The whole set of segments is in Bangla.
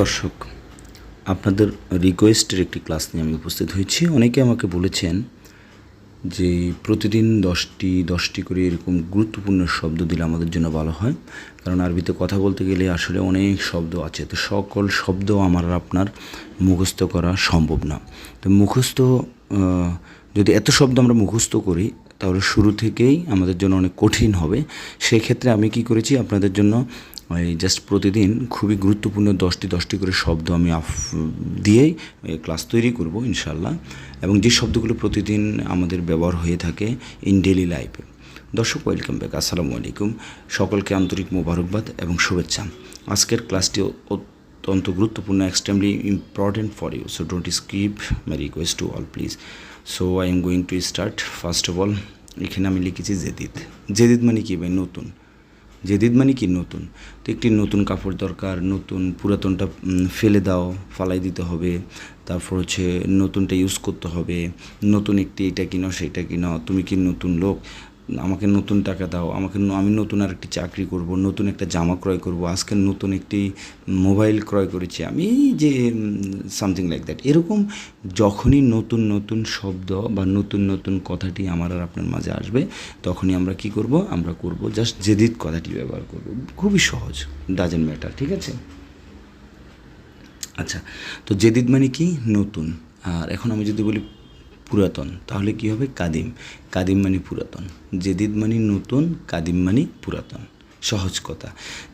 দর্শক, আপনাদের রিকোয়েস্টের একটি ক্লাস নিয়ে আমি উপস্থিত হয়েছি। অনেকে আমাকে বলেছেন যে প্রতিদিন দশটি দশটি করে এরকম গুরুত্বপূর্ণ শব্দ দিলে আমাদের জন্য ভালো হয়। কারণ আরবিতে কথা বলতে গেলে আসলে অনেক শব্দ আছে। তো সকল শব্দ আমার আপনার মুখস্থ করা সম্ভব না। তো মুখস্থ যদি এত শব্দ আমরা মুখস্থ করি, তাহলে শুরু থেকেই আমাদের জন্য অনেক কঠিন হবে। সেক্ষেত্রে আমি কি করেছি, আপনাদের জন্য এই জাস্ট প্রতিদিন খুবই গুরুত্বপূর্ণ দশটি দশটি করে শব্দ আমি আফ, দিয়েই ক্লাস তৈরি করব ইনশাল্লাহ এবং যে শব্দগুলো প্রতিদিন আমাদের ব্যবহার হয়ে থাকে ইন ডেলি লাইফে দর্শক ওয়েলকাম ব্যাক আসসালামু আলাইকুম। সকলকে আন্তরিক মোবারকবাদ এবং শুভেচ্ছা। আজকের ক্লাসটি অত্যন্ত গুরুত্বপূর্ণ extremely important for you so don't skip my request to all please so I am going to start first of all এখানে আমি লিখেছি জেদিদ জেদিদ মানে কি ভাই? নতুন। জেদিদ মানে কি? নতুন। তো একটি নতুন কাপড় দরকার, নতুন পুরাতনটা ফেলে দাও, ফালাই দিতে হবে। তারপর হচ্ছে নতুনটা ইউজ করতে হবে। নতুন একটি এটা কিনো সেটা কিনো। তুমি কি নতুন লোক? আমাকে নতুন টাকা দাও, আমাকে আমি নতুন আর একটি চাকরি করব, নতুন একটা জামা ক্রয় করব, আজকে নতুন একটি মোবাইল ক্রয় করেছি। আমি যে সামথিং লাইক দ্যাট এরকম যখনই নতুন নতুন শব্দ বা নতুন নতুন কথাটি আমার আর আপনার মাঝে আসবে, তখনই আমরা কি করব? আমরা করব জাস্ট জেদিদ কথাটি ব্যবহার করব। খুবই সহজ ডাজেন্ট ম্যাটার ঠিক আছে? আচ্ছা তো জেদিদ মানে কি? নতুন। আর এখন আমি যদি বলি পুরাতন, তাহলে কি হবে? কাদিম। কাদিম মানে পুরাতন। জেদিদ মানে নতুন, কাদিম মানে পুরাতন। সহজ কথা।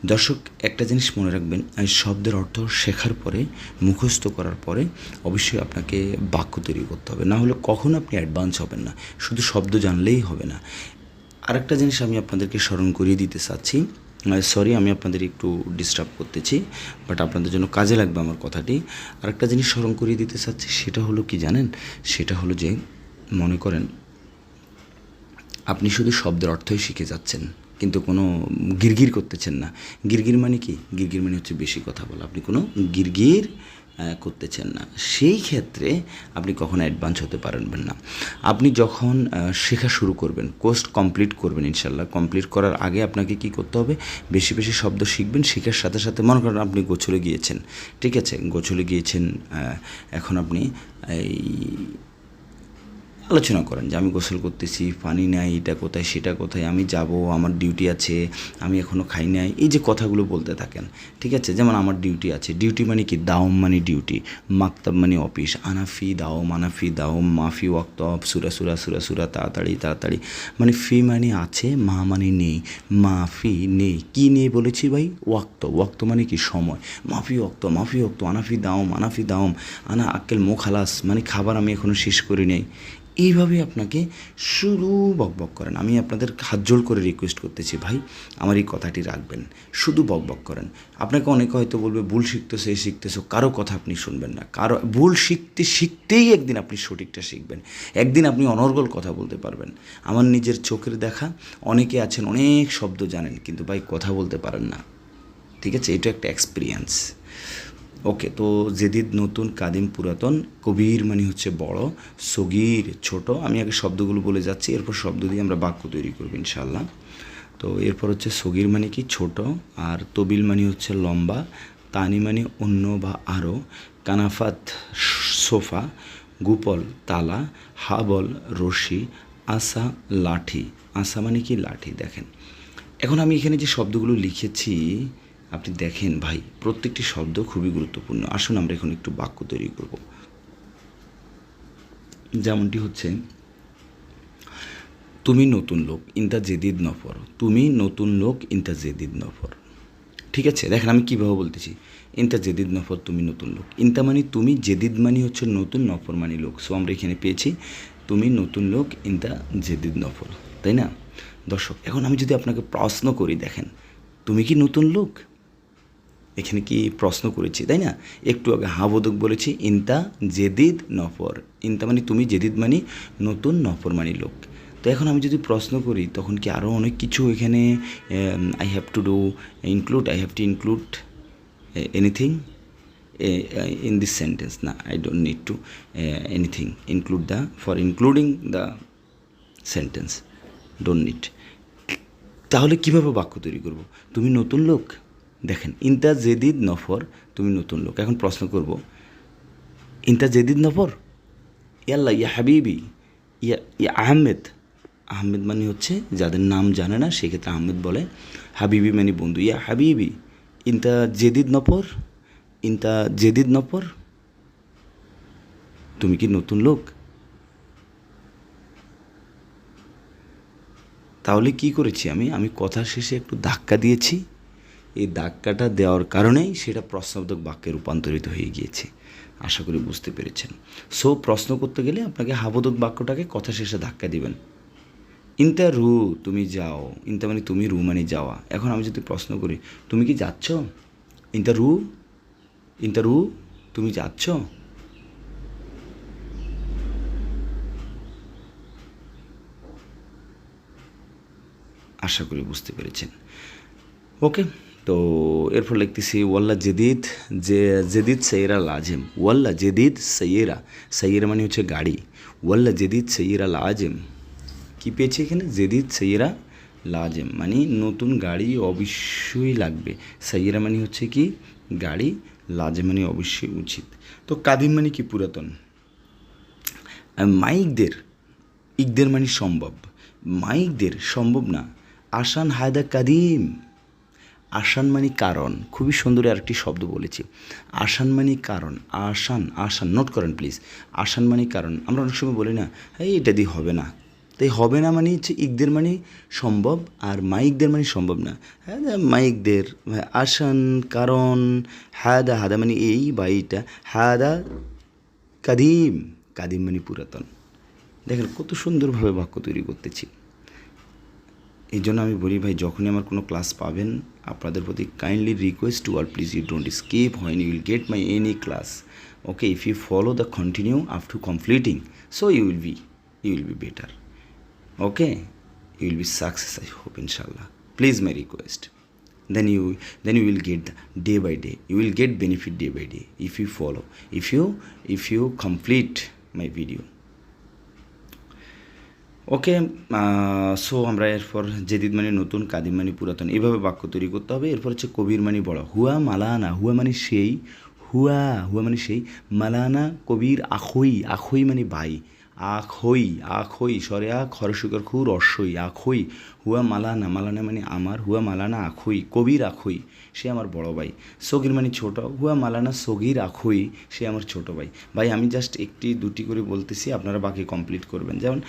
দর্শক, একটা জিনিস মনে রাখবেন শব্দের অর্থ শেখার পরে, মুখস্থ করার পরে, অবশ্যই আপনাকে বাক্য তৈরি করতে হবে। না হলে কখনো আপনি অ্যাডভান্স হবেন না। শুধু শব্দ জানলেই হবে না। আরেকটা জিনিস আমি আপনাদেরকে স্মরণ করিয়ে দিতে চাচ্ছি। সরি আমি আপনাদের একটু ডিস্টার্ব করতেছি বাট আপনাদের জন্য কাজে লাগবে আমার কথাটি। আর একটা জিনিস স্মরণ করিয়ে দিতে চাচ্ছি, সেটা হলো কি জানেন? সেটা হলো যে, মনে করেন, আপনি শুধু শব্দের অর্থই শিখে যাচ্ছেন, কিন্তু কোনো গিরগির করতেছেন না। গিরগির মানে কি? গিরগির মানে হচ্ছে বেশি কথা বলা। আপনি কোনো গিরগির করতেছেন না। সেই ক্ষেত্রে আপনি কখনো অ্যাডভান্স হতে পারবেন না। আপনি যখন শেখা শুরু করবেন কোর্স কমপ্লিট করবেন ইনশাল্লাহ কমপ্লিট করার আগে আপনাকে কি করতে হবে? বেশি বেশি শব্দ শিখবেন, শেখার সাথে সাথে মনে করেন আপনি গোছলে গিয়েছেন। ঠিক আছে? গোছলে গিয়েছেন এখন আপনি এই আলোচনা করেন যে, আমি গোসল করতেছি, পানি নাই, এটা কোথায়, সেটা কোথায়, আমি যাব, আমার ডিউটি আছে, আমি এখনও খাই নাই। এই যে কথাগুলো বলতে থাকেন, ঠিক আছে? যেমন আমার ডিউটি আছে। ডিউটি মানে কি? দাওম মানে ডিউটি, মাকতাব মানে অফিস। আনাফি, দাওম আনাফি, দাওম, মাফি ওয়াক্ত সুরা সুরা সুরা সুরা, তাড়াতাড়ি তাড়াতাড়ি। মানে ফি মানে আছে, মা মানে নেই। মাফি নেই। কি নেই বলেছি ভাই? ওয়াক্ত ওয়াক্ত মানে কি? সময়। মাফি ওয়াক্ত মাফি ওয়াক্ত আনাফি, দাওম আনাফি, দাওম। আনা আক্কেল মোখালাস মানে খাবার আমি এখনও শেষ করি নাই। এইভাবে আপনাকে শুধু বকবক করেন। আমি আপনাদের হাত জোল করে রিকোয়েস্ট করতেছি, ভাই, আমার এই কথাটি রাখবেন। শুধু বকবক করেন। আপনাকে অনেকে হয়তো বলবে, ভুল শিখতেছো, এই শিখতেছো। কারও কথা আপনি শুনবেন না। কারও, ভুল শিখতে, শিখতেই একদিন আপনি সঠিকটা শিখবেন। একদিন আপনি অনর্গল কথা বলতে পারবেন। আমার নিজের চোখের দেখা, অনেকে আছেন, অনেক শব্দ জানেন, কিন্তু ভাই, কথা বলতে পারেন না। ঠিক আছে? এটা একটা এক্সপিরিয়েন্স ওকে, তো জেদিদ নতুন, কাদিম পুরাতন, কবির মানে হচ্ছে বড়, সগির ছোট, আমি আগে শব্দগুলো বলে যাচ্ছি, এরপর শব্দ দিয়ে আমরা বাক্য তৈরি করব ইনশাল্লাহ তো এরপর হচ্ছে সগির মানে কি? ছোট, আর তবিল মানে হচ্ছে লম্বা, তানি মানে অন্য বা আরও কানাফাত সোফা, গুপল তালা, হাবল রশি, আসা লাঠি, আসা মানে কি? লাঠি, দেখেন। এখন আমি এখানে যে শব্দগুলো লিখেছি আপনি দেখেন ভাই, প্রত্যেকটি শব্দ খুবই গুরুত্বপূর্ণ। আসুন আমরা এখন একটু বাক্য তৈরি করব। যেমনটি হচ্ছে, তুমি নতুন লোক, ইনতা জেদিদ নফর। তুমি নতুন লোক, ইনতা জেদিদ নফর। ঠিক আছে? দেখেন আমি কীভাবে বলতেছি, ইনতা জেদিদ নফর, তুমি নতুন লোক। ইনতা মানে তুমি, জেদিদ মানে হচ্ছে নতুন, নফর মানে লোক। সো আমরা এখানে পেয়েছি, তুমি নতুন লোক, ইনতা জেদিদ নফর। তাই না? দর্শক, এখন আমি যদি আপনাকে প্রশ্ন করি, দেখেন, তুমি কি নতুন লোক? এখানে কি প্রশ্ন করেছি তাই না? একটু আগে হা হাবোদক বলেছি ইনতা জেদিদ নফর। ইনতা মানে তুমি জেদিদ মানে নতুন নফর মানে লোক। তো এখন আমি যদি প্রশ্ন করি তখন কি আরও অনেক কিছু এখানে I have to do include I have to include anything in this sentence? না don't need to uh, anything include the for including the sentence don't need তাহলে কীভাবে বাক্য তৈরি করব? তুমি নতুন লোক? দেখেন ইন্তা জেদিদ নফর, তুমি নতুন লোক, এখন প্রশ্ন করব ইন্তা জেদিদ নফর? ইয়াল্লা ইয়া হাবিবি, ইয়া ইয়া আহমেদ। আহমেদ মানে হচ্ছে যাদের নাম জানে না, সেক্ষেত্রে আহমেদ বলে, হাবিবি মানে বন্ধু। ইয়া হাবিবি ইন্তা জেদিদ নফর? ইন্তা জেদিদ নফর? তুমি কি নতুন লোক? তাহলে কি করেছি আমি? আমি কথা শেষে একটু ধাক্কা দিয়েছি। এই ধাক্কাটা দেওয়ার কারণেই সেটা প্রশ্নবোধক বাক্যে রূপান্তরিত হয়ে গিয়েছে। আশা করি বুঝতে পেরেছেন। সো প্রশ্ন করতে গেলে আপনাকে হাবোধক বাক্যটাকে কথা শেষে ধাক্কা দিবেন। ইন্তা রু, তুমি যাও। ইন্তা মানে তুমি রু মানে যাওয়া। এখন আমি যদি প্রশ্ন করি, তুমি কি যাচ্ছ? ইন্তা রু ইন্তা রু, তুমি যাচ্ছ? আশা করি বুঝতে পেরেছেন। ওকে তো এরপর লিখতেছি, ওয়াল্লা জেদিদ যে, জেদিদ সৈয়রা লাজেম। ওয়াল্লা জেদিদ সৈয়রা। সৈয়রা মানে হচ্ছে গাড়ি। ওয়াল্লা জেদিদ সৈয়রা লাজেম। কি পেয়েছে এখানে? জেদিদ সৈয়রা লাজেম। মানে নতুন গাড়ি অবশ্যই লাগবে। সৈয়রা মানে হচ্ছে কি? গাড়ি। লাজেম মানে অবশ্যই উচিত। তো কাদিম মানে কি পুরাতন? মাইকদের। ইকদের মানে সম্ভব। মাইকদের সম্ভব না। আসান হায়দা কাদিম। আসান মানে কারণ। খুবই সুন্দর আরেকটি শব্দ বলেছি। আসান মানে কারণ। আসান আসান নোট করেন প্লিজ আসান মানে কারণ। আমরা অনেক সময় বলি না, এই, এটা দিয়ে হবে না। তাই হবে না মানে হচ্ছে ইকদের মানে সম্ভব, আর মাইকদের মানে সম্ভব না। হ্যাঁ মাইকদের আসান কারণ হাদা হাদা মানে এই বা এইটা। হাদা কাদিম। কাদিম মানে পুরাতন। দেখেন কত সুন্দরভাবে বাক্য তৈরি করতেছি। এই জন্য আমি বলি, ভাই, যখনই আমার কোনো ক্লাস পাবেন, আপনাদের প্রতি kindly request to R please you don't skip when you will get my any class okay if you follow the continue up to completing so you will be you will be better okay you will be success I hope ইনশাল্লাহ please my request then you then you will get day by day, you will get benefit day by day, if you follow. If you if you complete my video okay so আমরা এরপর জেদিদ মানে নতুন, কাদিম মানে পুরাতন, এভাবে বাক্য তৈরি করতে হবে। এরপর হচ্ছে কবির মানে বড়। হুয়া মালানা, হুয়া মানে সেই, হুয়া হুয়া মানে সেই, মালানা কবির আখই আখই মানে ভাই আখই আখই সরে আ খরশুকর খু রস্যই আখই হুয়া মালানা মালানা মানে আমার, হুয়া মালানা আখই কবির আখই সে আমার বড় ভাই। সগির মানে ছোট, হুয়া মালানা, সগির আখই সে আমার ছোট ভাই। ভাই, আমি জাস্ট একটি, দুটি করে বলতেছি, আপনারা বাকি কমপ্লিট করবেন। যেমন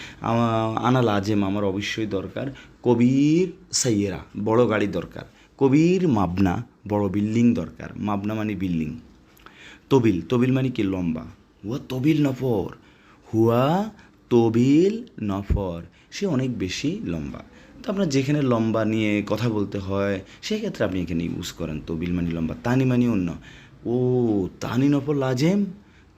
আনা লাজেম, আমার অবশ্যই দরকার। কবির সাইয়েরা, বড় গাড়ি দরকার। কবির মাবনা, বড় বিল্ডিং দরকার। মাবনা মানে বিল্ডিং। তবিল তবিল মানে কি লম্বা? হুয়া তবিল নফর। হুয়া, তবিল, নফর। সে অনেক বেশি লম্বা। তো আপনার যেখানে লম্বা নিয়ে কথা বলতে হয়, সেক্ষেত্রে আপনি এখানে ইউজ করেন তবিল মানে লম্বা, তানি মানে অন্য। ও, তানি নফর লাজেম?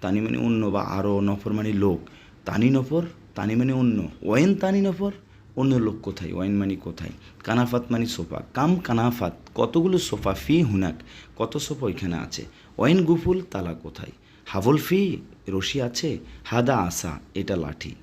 তানি মানে অন্য বা আরও নফর মানে লোক। তানি নফর, তানি মানে অন্য। ওয়েন তানি নফর, অন্য লোক কোথায়? ওয়াইন মানি কোথায়? কানাফাত মানি সোফা। কাম কানাফাত, কতগুলো সোফা ফি হুনাক? কত সোফা ওইখানে আছে? ওয়াইন গুফুল তালা কোথায়? হাভল ফি? রশি আছে? হাদা আসা এটা লাঠি।